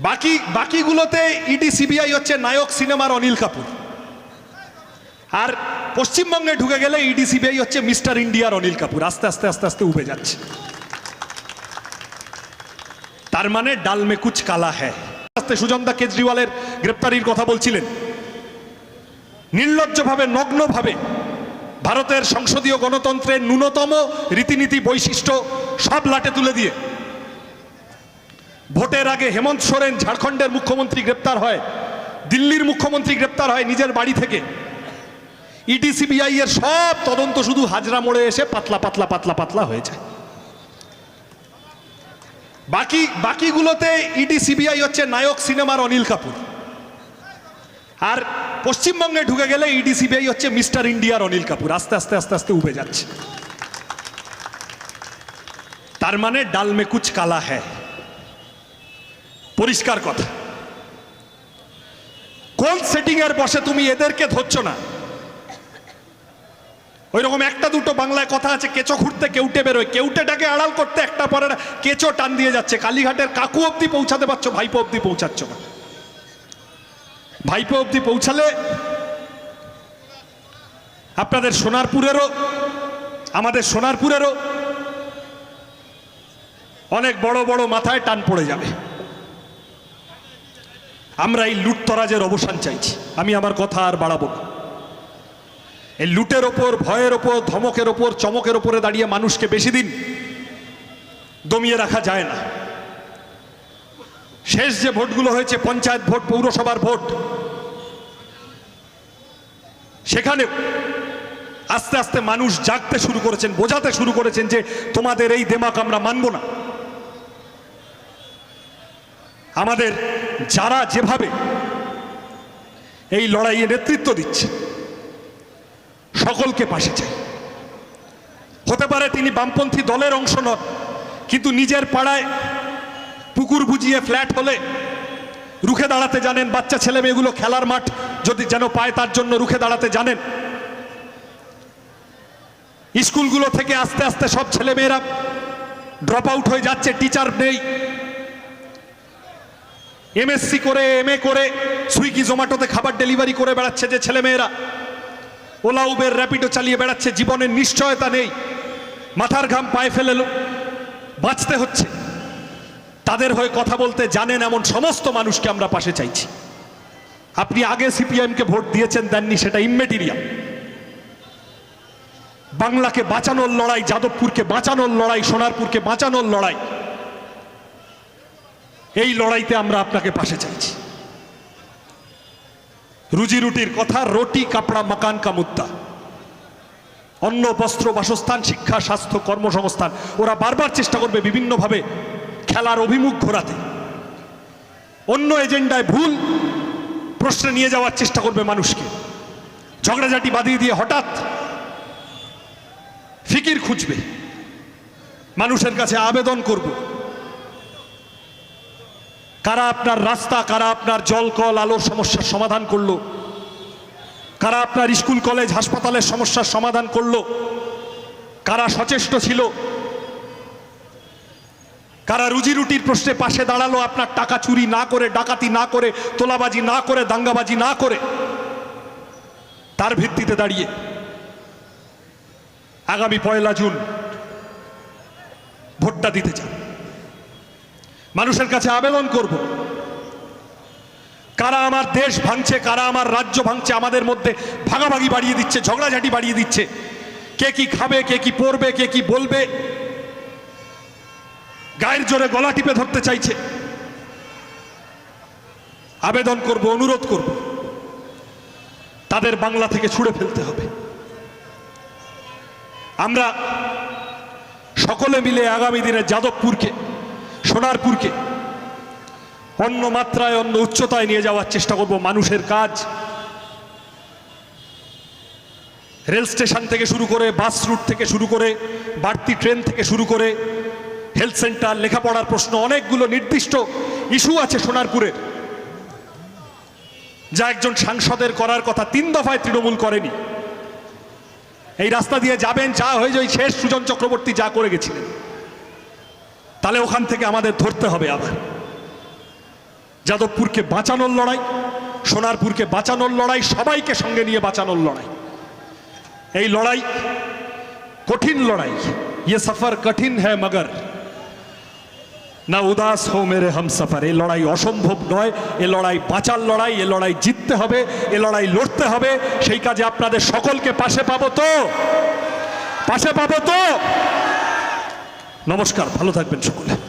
বাকি, বাকিগুলোতে ED CBI হচ্ছে নায়ক সিনেমার অনিল কাপুর। আর পশ্চিমবঙ্গে ঢুকে গেলে ইডি সিবিআই হচ্ছে মিস্টার ইন্ডিয়ার অনিল কাপুর। আস্তে আস্তে আস্তে আস্তে উবে যাচ্ছে। তার মানে ডাল মে কুচ কালা হ্যায়। আস্তে সুজনদা কেজরিওয়ালের গ্রেপ্তারির কথা বলছিলেন। নির্লজ্জভাবে, নগ্নভাবে ভারতের সংসদীয় গণতন্ত্রের ন্যূনতম রীতিনীতি বৈশিষ্ট্য সব লাটে তুলে দিয়ে ভোটের আগে হেমন্ত সোরেন ঝাড়খণ্ডের মুখ্যমন্ত্রী গ্রেপ্তার হয়, দিল্লির মুখ্যমন্ত্রী গ্রেপ্তার হয় নিজের বাড়ি থেকে। ইডি, সিবিআই এর সব তদন্ত শুধু হাজরা মোড়ে এসে পাতলা পাতলা পাতলা পাতলা হয়ে যায় বাকি, বাকিগুলোতে ইডি, সিবিআই হচ্ছে নায়ক সিনেমার অনিল কাপুর। আর পশ্চিমবঙ্গে ঢুকে গেলে ইডি, সিবিআই হচ্ছে মিস্টার ইন্ডিয়ার অনিল কাপুর। আস্তে আস্তে আস্তে আস্তে উবে যাচ্ছে। তার মানে ডাল মে কুচ কালা হ্যায়। পরিষ্কার কথা। কোন সেটিং এর বসে তুমি এদেরকে ধরছো না? ওই রকম একটা দুটো বাংলায় কথা আছে, কেঁচো ঘুরতে কেউটে বেরোয়। কেউটেটাকে আড়াল করতে একটা পরে কেঁচো টান দিয়ে যাচ্ছে। কালীঘাটের কাকু অব্দি পৌঁছাতে পারছ, ভাইপো অব্দি পৌঁছাচ্ছ না। ভাইপো অব্দি পৌঁছালে আপনাদের সোনারপুরেরও, আমাদের সোনারপুরেরও অনেক বড় বড় মাথায় টান পড়ে যাবে। আমরা এই লুটতরাজের অবসান চাইছি। আমি আমার কথা আর বাড়াবো না। এই লুটের ওপর, ভয়ের ওপর, ধমকের ওপর, চমকের ওপরে দাঁড়িয়ে মানুষকে বেশি দিন দমিয়ে রাখা যায় না। শেষ যে ভোটগুলো হয়েছে, পঞ্চায়েত ভোট, পৌরসভার ভোট, সেখানেও আস্তে আস্তে মানুষ জাগতে শুরু করেছেন, বোঝাতে শুরু করেছেন যে তোমাদের এই দেমাক আমরা মানব না। আমাদের যারা যেভাবে এই লড়াইয়ে নেতৃত্ব দিচ্ছে, সকলকে পাশে চাই। হতে পারে তিনি বামপন্থী দলের অংশ নন, কিন্তু নিজের পাড়ায় পুকুর বুঝিয়ে ফ্ল্যাট হলে রুখে দাঁড়াতে জানেন, বাচ্চা ছেলে মেয়েগুলো খেলার মাঠ যদি যেন পায় তার জন্য রুখে দাঁড়াতে জানেন। স্কুলগুলো থেকে আস্তে আস্তে সব ছেলে মেয়েরা ড্রপ আউট হয়ে যাচ্ছে টিচার নেই। এমএসসি করে এমএ করে সুইগি জোম্যাটোতে খাবার ডেলিভারি করে বেড়াচ্ছে যে ছেলেমেয়েরা। ওলা উবের র্যাপিডো চালিয়ে বেড়াচ্ছে জীবনের নিশ্চয়তা নেই। মাথার ঘাম পায়ে ফেলে বাঁচতে হচ্ছে। তাদের হয়ে কথা বলতে জানেন এমন সমস্ত মানুষকে আমরা পাশে চাইছি। আপনি আগে সিপিএমকে ভোট দিয়েছেন, দেননি, সেটা ইমমেটেরিয়াল বাংলাকে বাঁচানোর লড়াই, যাদবপুরকে বাঁচানোর লড়াই, সোনারপুরকে বাঁচানোর লড়াই। এই লড়াইতে আমরা আপনাকে পাশে চাইছি। রুজি রুটির কথা, রুটি, কাপড়া, মাকান কা মুদ্দা অন্ন, বস্ত্র, বাসস্থান, শিক্ষা, স্বাস্থ্য, কর্মসংস্থান, ওরা বারবার চেষ্টা করবে বিভিন্নভাবে খেলার অভিমুখ ঘোরাতে। অন্য এজেন্ডায় ভুল প্রশ্নে নিয়ে যাওয়ার চেষ্টা করবে মানুষকে। ঝগড়াঝাটি বাদিয়ে দিয়ে হঠাৎ ফিকির খুঁজবে। মানুষের কাছে আবেদন করব। কারা আপনার রাস্তা, কারা আপনার জল কল আলোর সমস্যার সমাধান করল? কারা আপনার স্কুল, কলেজ, হাসপাতালের সমস্যার সমাধান করল? কারা সচেষ্ট ছিল? কারা রুজি রুটির প্রশ্নে পাশে দাঁড়াল? আপনার টাকা চুরি না করে, ডাকাতি না করে, তোলাবাজি না করে, দাঙ্গাবাজি না করে। তার ভিত্তিতে দাঁড়িয়ে। আগামী পয়লা জুন ভোটটা দিতে চান। মানুষের কাছে আবেদন করব। কারা আমার দেশ ভাঙছে, কারা আমার রাজ্য ভাঙছে, আমাদের মধ্যে ভাগাভাগি বাড়িয়ে দিচ্ছে, ঝগড়াঝাটি বাড়িয়ে দিচ্ছে। কে কি খাবে, কে কি পড়বে, কে কি বলবে? গায়ের জোরে গলা টিপে ধরতে চাইছে। আবেদন করব, অনুরোধ করব। তাদের বাংলা থেকে ছুড়ে ফেলতে হবে। আমরা সকলে মিলে আগামী দিনে যাদবপুরকে সোনারপুরকে। অন্য মাত্রায়, অন্য উচ্চতায় নিয়ে যাওয়ার চেষ্টা করব মানুষের কাজ। রেল স্টেশন থেকে শুরু করে, বাস রুট থেকে শুরু করে, বাড়তি ট্রেন থেকে শুরু করে, হেলথ সেন্টার, লেখাপড়ার প্রশ্ন, অনেকগুলো নির্দিষ্ট ইস্যু আছে সোনারপুরের। যা একজন সাংসদের করার কথা তিন দফায় তৃণমূল করেনি। এই রাস্তা দিয়ে যাবেন, যা হয়ে যায় শেষ সুজন চক্রবর্তী যা করে গেছিলেন। তাহলে ওখান থেকে আমাদের ধরতে হবে আবার। যাদবপুরকে বাঁচানোর লড়াই, সোনারপুরকে বাঁচানোর লড়াই, সবাইকে সঙ্গে নিয়ে বাঁচানোর লড়াই। এই লড়াই কঠিন লড়াই ইয়ে সফর কঠিন হ্যাঁ মগর। না উদাস হো মেরে হাম সফর, এ লড়াই অসম্ভব নয়, এ লড়াই বাঁচার লড়াই, এ লড়াই জিততে হবে, এ লড়াই লড়তে হবে, সেই কাজে আপনাদের সকলকে পাশে পাবো তো, পাশে পাবো তো। নমস্কার ভালো থাকবেন সকলে।